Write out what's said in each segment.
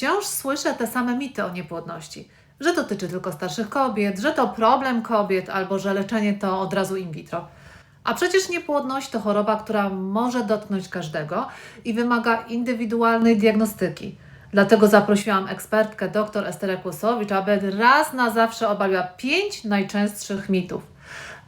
Wciąż słyszę te same mity o niepłodności. Że dotyczy tylko starszych kobiet, że to problem kobiet, albo że leczenie to od razu in vitro. A przecież niepłodność to choroba, która może dotknąć każdego i wymaga indywidualnej diagnostyki. Dlatego zaprosiłam ekspertkę dr Esterę Kłusowicz, aby raz na zawsze obaliła pięć najczęstszych mitów.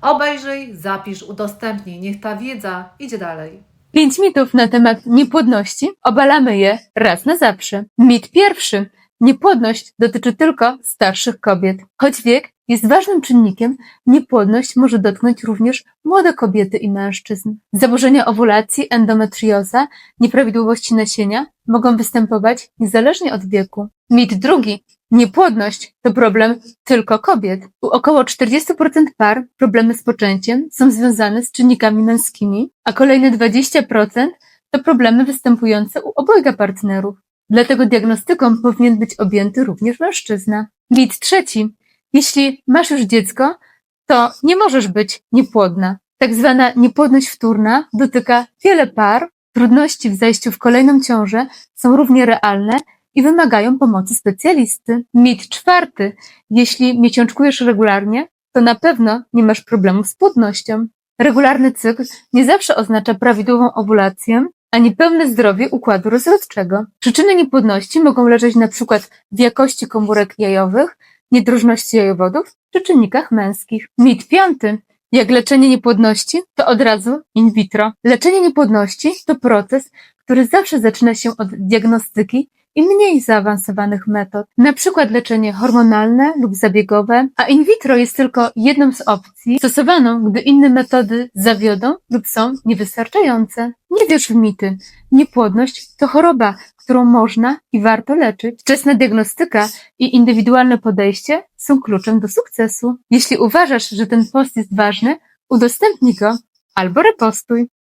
Obejrzyj, zapisz, udostępnij, niech ta wiedza idzie dalej. Pięć mitów na temat niepłodności obalamy je raz na zawsze. Mit pierwszy. Niepłodność dotyczy tylko starszych kobiet. Choć wiek jest ważnym czynnikiem, niepłodność może dotknąć również młode kobiety i mężczyzn. Zaburzenia owulacji, endometrioza, nieprawidłowości nasienia mogą występować niezależnie od wieku. Mit drugi. Niepłodność to problem tylko kobiet. U około 40% par problemy z poczęciem są związane z czynnikami męskimi, a kolejne 20% to problemy występujące u obojga partnerów. Dlatego diagnostyką powinien być objęty również mężczyzna. Mit trzeci. Jeśli masz już dziecko, to nie możesz być niepłodna. Tak zwana niepłodność wtórna dotyka wiele par. Trudności w zajściu w kolejną ciążę są równie realne i wymagają pomocy specjalisty. Mit czwarty. Jeśli miesiączkujesz regularnie, to na pewno nie masz problemu z płodnością. Regularny cykl nie zawsze oznacza prawidłową owulację, ani pełne zdrowie układu rozrodczego. Przyczyny niepłodności mogą leżeć przykład w jakości komórek jajowych, niedrożności jajowodów czy czynnikach męskich. Mit piąty. Jak leczenie niepłodności, to od razu in vitro. Leczenie niepłodności to proces, który zawsze zaczyna się od diagnostyki i mniej zaawansowanych metod, przykład leczenie hormonalne lub zabiegowe, a in vitro jest tylko jedną z opcji stosowaną, gdy inne metody zawiodą lub są niewystarczające. Nie wierz w mity. Niepłodność to choroba, którą można i warto leczyć. Wczesna diagnostyka i indywidualne podejście są kluczem do sukcesu. Jeśli uważasz, że ten post jest ważny, udostępnij go albo repostuj.